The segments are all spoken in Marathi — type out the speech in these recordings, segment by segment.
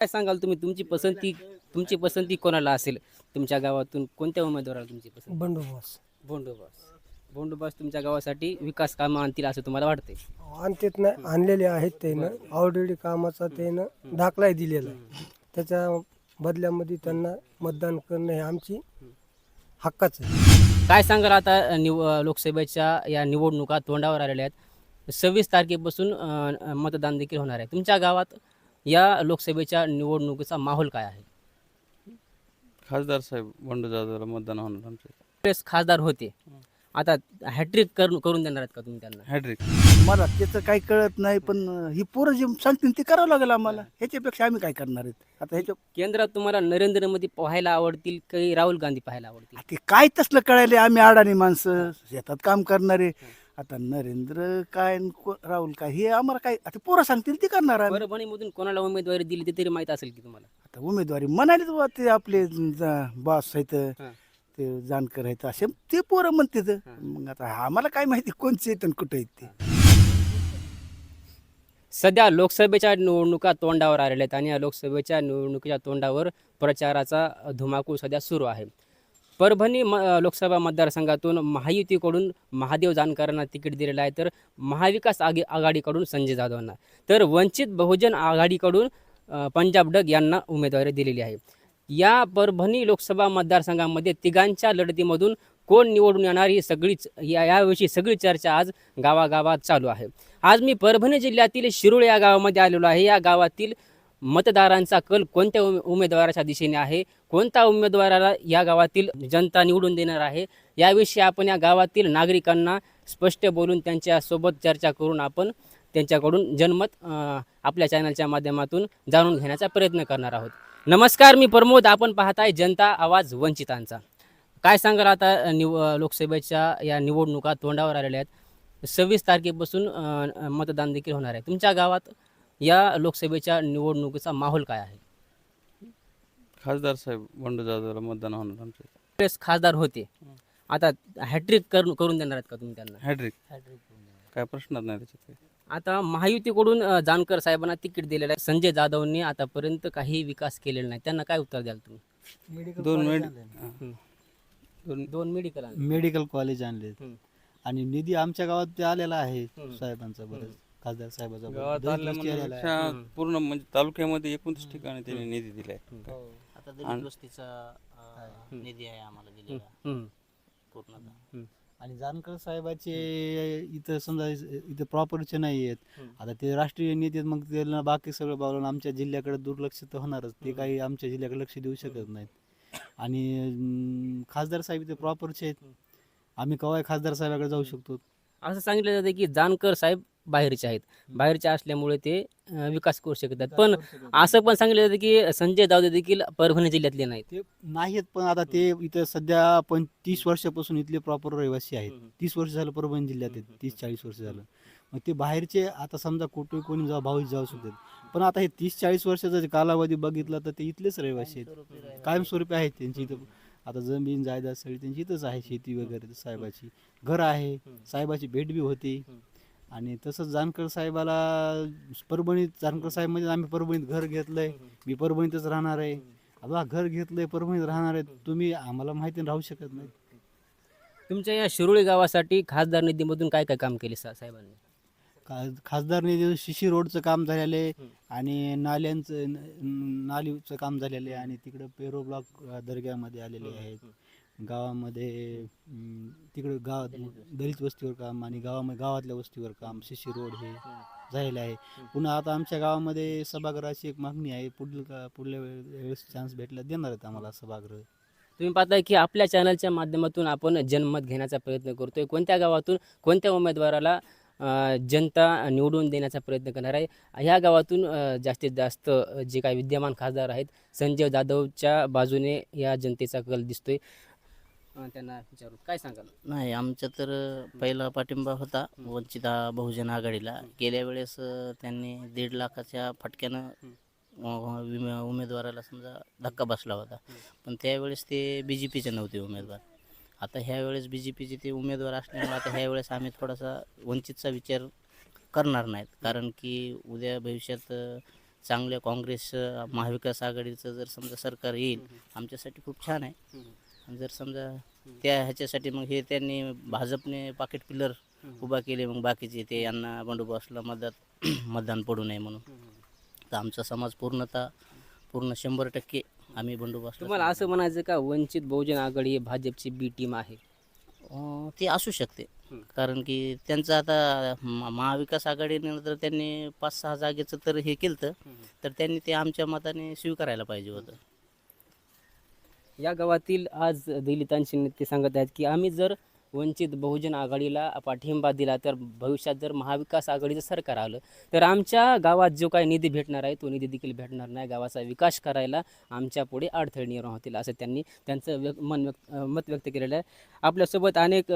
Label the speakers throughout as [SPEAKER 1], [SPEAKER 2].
[SPEAKER 1] काय सांगाल तुम्ही? तुमची पसंती तुमची पसंती कोणाला असेल? तुमच्या गावातून कोणत्या उमेदवाराला तुमची पसंती?
[SPEAKER 2] बंडोबस्त
[SPEAKER 1] बोंडोबास बोंडोबास तुमच्या गावासाठी विकास कामं आणतील असं तुम्हाला वाटते
[SPEAKER 2] आणतेत नाही आणलेले आहेत त्यानं. ऑलरेडी कामाचा त्यानं दाखलाही दिलेला. आहे त्याच्या बदल्यामध्ये त्यांना मतदान करणं हे आमची हक्काचं आहे.
[SPEAKER 1] काय सांगाल आता निव लोकसभेच्या या निवडणुका तोंडावर आलेल्या आहेत. सव्वीस तारखेपासून अ, मतदान देखील होणार आहे. तुमच्या गावात या लोकसभेच्या निवडणुकीचा माहोल काय आहे?
[SPEAKER 3] खासदार साहेब बंडू जाधवला मतदान होणार आमच्या
[SPEAKER 1] काँग्रेस खासदार होते. आता हॅट्रिक करून करून देणार आहेत का तुम्ही त्यांना?
[SPEAKER 3] हॅड्रिक
[SPEAKER 4] मला त्याचं काही कळत नाही पण ही पोरं जे सांगतील ते करावं लागेल आम्हाला. ह्याच्यापेक्षा आम्ही काय करणार आहेत? आता ह्याच्या
[SPEAKER 1] केंद्रात तुम्हाला नरेंद्र मोदी पाहायला आवडतील काही राहुल गांधी पाहायला आवडतील?
[SPEAKER 4] ते काय तसलं कळायले? आम्ही अडाणी माणसं शेतात काम करणारे. आता नरेंद्र काय न को- राहुल काय हे आम्हाला काय आता पोरं सांगतील ते करणार आम्ही.
[SPEAKER 1] परभणीमधून कोणाला उमेदवारी दिली ते तरी माहीत असेल की तुम्हाला?
[SPEAKER 4] आता उमेदवारी म्हणाले बुवा ते आपले बॉस आहेत
[SPEAKER 1] हां.
[SPEAKER 4] ते जानकर आहेत असे ते पोरं म्हणते मग आता आम्हाला काय माहिती कोणचे आहेत आणि कुठे आहेत ते.
[SPEAKER 1] सध्या लोकसभेच्या निवडणुका तोंडावर आलेल्या आहेत आणि या लोकसभेच्या निवडणुकीच्या तोंडावर प्रचाराचा धुमाकूळ सध्या सुरू आहे. परभणी म लोकसभा मतदारसंघातून महायुतीकडून महादेव जानकरांना तिकीट दिलेलं आहे तर महाविकास आघी आघाडीकडून संजय जाधवांना. तर वंचित बहुजन आघाडीकडून पंजाब डग यांना उमेदवारी दिलेली आहे. या परभणी लोकसभा मतदारसंघामध्ये तिघांच्या लढतीमधून कोण निवडून येणार ही सगळीच या याविषयी सगळी चर्चा आज गावागावात चालू आहे. आज मी परभणी जिल्ह्यातील शिरूळ या गावामध्ये आलेलो आहे. या गावातील मतदारांचा कल कोणत्या उमेदवाराच्या दिशेने आहे? कोणत्या उमेदवाराला या गावातील जनता निवडून देणार आहे? याविषयी आपण या गावातील नागरिकांना स्पष्ट बोलून त्यांच्यासोबत चर्चा करून आपण त्यांच्याकडून जनमत आपल्या चॅनलच्या माध्यमातून जाणून घेण्याचा प्रयत्न करणार आहोत. नमस्कार मी प्रमोद. आपण पाहताय जनता आवाज वंचितांचा. काय सांगाल आता निव लोकसभेच्या या निवडणुका तोंडावर आलेल्या आहेत. सव्वीस तारखेपासून मतदान देखील होणार आहे. तुमच्या गावात या लोकसभेच्या निवडणुकीचा माहोल काय आहे?
[SPEAKER 3] खासदार साहेब बंडू जाधवला मतदान होणार आमच्या
[SPEAKER 1] काँग्रेस खासदार होते. आता हॅट्रिक करून करून देणार आहेत का तुम्ही त्यांना?
[SPEAKER 3] हॅड्रिक काय प्रश्नच नाही त्याच्यात काही.
[SPEAKER 1] आता महायुतीकडून अ, जानकर साहेबांना तिकीट दिलेलं आहे. संजय जाधवनी आतापर्यंत काही विकास केलेला नाही. त्यांना काय उत्तर द्याल तुम्ही?
[SPEAKER 3] दोन मिनिट दोन
[SPEAKER 1] दोन मेडिकल
[SPEAKER 5] मेडिकल कॉलेज आणले. आणि निधी आमच्या गावात ते आलेला आहे. साहेबांचा बरंच. खासदार साहेबाचा.
[SPEAKER 3] गावात पूर्ण म्हणजे तालुक्यामध्ये एकोणतीस ठिकाणी त्यांनी निधी दिलाय.
[SPEAKER 6] आता दलित वस्तीचा अं, निधी आहे आम्हाला दिलेला. पूर्णतः.
[SPEAKER 5] आणि जानकर साहेबाचे इथं समजा इथं प्रॉपरचे नाही आहेत. आता ते राष्ट्रीय नेते आहेत, मग त्यांना बाकी सगळं बावलं आमच्या जिल्ह्याकडे दुर्लक्ष तर होणारच. ते काही आमच्या जिल्ह्याकडे लक्ष देऊ शकत नाहीत. आणि अं, खासदार साहेब इथे प्रॉपरचे आहेत. आम्ही केव्हा खासदार साहेबाकडे जाऊ शकतो.
[SPEAKER 1] असं सांगितलं जातं की जानकर साहेब बाहेरचे आहेत. बाहेरचे असल्यामुळे ते विकास करू शकत आहेत पण असं पण सांगितलं जातं की संजय जावदे देखील परभणी जिल्ह्यातले नाहीत.
[SPEAKER 5] ते नाहीत पण आता ते इथं सध्या पण तीस वर्षापासून इथले प्रॉपर रहिवासी आहेत. तीस वर्ष झालं परभणी जिल्ह्यात आहेत. तीस चाळीस वर्ष झालं. मग ते बाहेरचे आता समजा कुठे कोणी जाऊ भाऊ जाऊ शकतात. पण आता हे तीस चाळीस वर्षाचा जे कालावधी बघितला तर ते इथलेच रहिवासी आहेत. कायमस्वरूपी आहेत. त्यांची इथं. आता जमीन जायदाद सगळी त्यांची इथंच आहे शेती वगैरे साहेबाची. घर आहे. साहेबाची भेट बी होती. आणि तसंच जानकर साहेबाला परभणीत जानकर साहेब म्हणजे आम्ही परभणीत घर घेतलंय. मी परभणीतच राहणार आहे. आता घर घेतलंय परभणीत राहणार आहे. तुम्ही आम्हाला माहिती राहू शकत नाही.
[SPEAKER 1] तुमच्या या शिरोळी गावासाठी खासदार निधीमधून काय काय काम केले सा- साहेबांनी?
[SPEAKER 5] खा- खासदार निधी शिशी रोडचं काम झालेलं आहे आणि नाल्यांचं न- नालीचं काम झालेलं आहे आणि तिकडं पेरो ब्लॉक अ, दर्ग्यामध्ये आलेले आहेत. गावामध्ये तिकडं गाव दलित वस्तीवर काम आणि गावामध्ये गावातल्या वस्तीवर काम शिशी रोड हे झालेलं आहे. पुन्हा आता आमच्या गावामध्ये सभागृहाची एक मागणी आहे. पुढील का पुढल्या वेळे- वेळेस चान्स भेटला देणार आहेत आम्हाला सभागृह.
[SPEAKER 1] तुम्ही पाहताय की आपल्या चॅनलच्या माध्यमातून आपण जनमत घेण्याचा प्रयत्न करतोय. कोणत्या गावातून कोणत्या उमेदवाराला जनता निवडून देण्याचा प्रयत्न करणार आहे? ह्या गावातून जास्तीत जास्त जे काही विद्यमान खासदार आहेत संजय जाधवच्या बाजूने या जनतेचा कल दिसतोय. अ, त्यांना विचारू. काय सांगाल?
[SPEAKER 6] नाही आमचा तर पहिला पाठिंबा होता वंचित बहुजन आघाडीला. गेल्या वेळेस अं, त्यांनी दीड लाखाच्या फटक्यानं अं, विमे- उमेदवाराला समजा धक्का बसला होता. पण त्यावेळेस ते बी जे पीचे नव्हते उमेदवार. आता ह्या वेळेस बी जे पीचे ते उमेदवार असल्यामुळे आता ह्या वेळेस आम्ही थोडासा वंचितचा विचार करणार नाहीत. कारण की उद्या भविष्यात अं, चांगल्या काँग्रेस अं, महाविकास आघाडीचं जर समजा सरकार येईल आमच्यासाठी खूप छान आहे. जर समजा त्या ह्याच्यासाठी मग हे त्यांनी भाजपने पाकिट पिलर उभा केले मग बाकीचे ते यांना बंडोबस्तला मदत मतदान पडू नये म्हणून. तर आमचा समाज पूर्णतः पूर्ण शंभर टक्के आम्ही बंडोबस्त
[SPEAKER 1] तुम्हाला असं म्हणायचं का वंचित बहुजन आघाडी ही भाजपची बी टीम आहे?
[SPEAKER 6] ते असू शकते. कारण की त्यांचं आता म- महाविकास आघाडीनंतर त्यांनी पाच सहा जागेचं तर हे केलं तर त्यांनी ते आमच्या मताने स्वीकारायला पाहिजे होतं.
[SPEAKER 1] या गावातील आज दलितांचे नेते सांगत आहेत की आम्ही जर वंचित बहुजन आघाडीला पाठिंबा दिला तर भविष्यात जर महाविकास आघाडीचं सरकार आलं तर आमच्या गावात जो काही निधी भेटणार आहे तो निधी देखील भेटणार नाही. गावाचा विकास करायला आमच्या पुढे अडथळे निर्माण होतील असं त्यांनी त्यांचं व्यक मन व्यक्त मत व्यक्त केलेलं आहे. आपल्यासोबत अनेक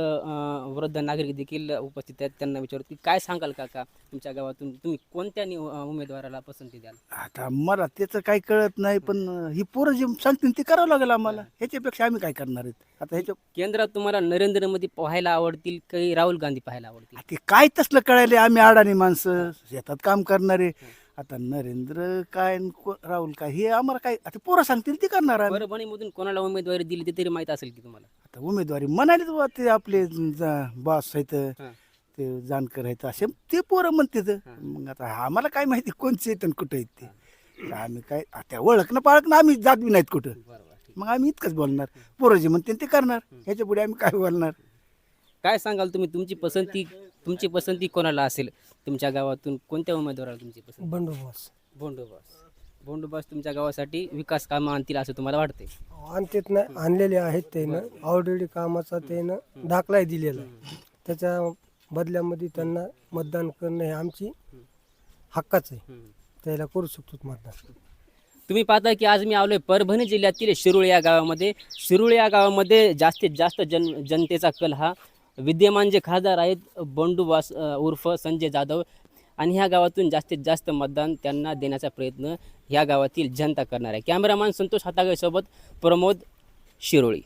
[SPEAKER 1] वृद्ध नागरिक देखील उपस्थित आहेत त्यांना विचारू की काय सांगाल काका? तुमच्या गावातून तुम्ही कोणत्या उमेदवाराला पसंती द्याल?
[SPEAKER 4] आता मला त्याचं काही कळत नाही पण ही पोरं जे सांगतील ते करावं लागेल आम्हाला. ह्याच्यापेक्षा आम्ही काय करणार आहेत? आता ह्याच्या
[SPEAKER 1] केंद्रात तुम्हाला नरेंद्र मोदी पाहायला आवडतील काही राहुल गांधी पाहायला आवडतील?
[SPEAKER 4] ते काय तसलं कळायले आम्ही अडाणी माणसं शेतात काम करणारे. आता नरेंद्र काय न को- राहुल काय? हे आम्हाला काय? आता पोरं सांगतील ते करणार आम्ही.
[SPEAKER 1] परभणीमधून कोणाला उमेदवारी दिली ते तरी माहीत असेल की तुम्हाला?
[SPEAKER 4] आता उमेदवारी म्हणाले बुवा ते आपले बॉस आहेत
[SPEAKER 1] हां.
[SPEAKER 4] ते जानकर आहेत असे ते पोरं म्हणते मग आता आम्हाला काय माहिती कोणचे आहेत आणि कुठं आहेत ते. तर आम्ही काय आता ओळखणं पाळखणं आम्ही जात बी नाहीत कुठं. मग आम्ही इतकंच बोलणार. पोरं जे म्हणते ते करणार. ह्याच्या पुढे आम्ही काय बोलणार?
[SPEAKER 1] काय सांगाल तुम्ही? तुमची पसंती तुमची पसंती कोणाला असेल? तुमच्या गावातून कोणत्या उमेदवाराला तुमची पसंती?
[SPEAKER 2] बंडोबस्त
[SPEAKER 1] बोंडोबास. बोंडोबास तुमच्या गावासाठी विकास कामं आणतील असं तुम्हाला वाटते
[SPEAKER 2] आणतेत नाही आणलेले आहेत त्यानं ऑलरेडी कामाचा त्यानं दाखलाही दिलेला. आहे त्याच्या बदल्यामध्ये त्यांना मतदान करणं हे आमची हक्काचं आहे. त्याला करू शकतो मतदान.
[SPEAKER 1] तुम्ही पाहता की आज मी आलोय परभणी जिल्ह्यातील शिरूळ या गावामध्ये. शिरूळ या गावामध्ये जास्तीत जास्त जन जनतेचा कल हा विद्यमान जे खासदार आहेत बंडूबास उर्फ संजय जाधव आणि ह्या गावातून जास्तीत जास्त मतदान त्यांना देण्याचा प्रयत्न ह्या गावातील जनता करणार आहे. कॅमेरामॅन संतोष हातागेसोबत प्रमोद शिरोळी.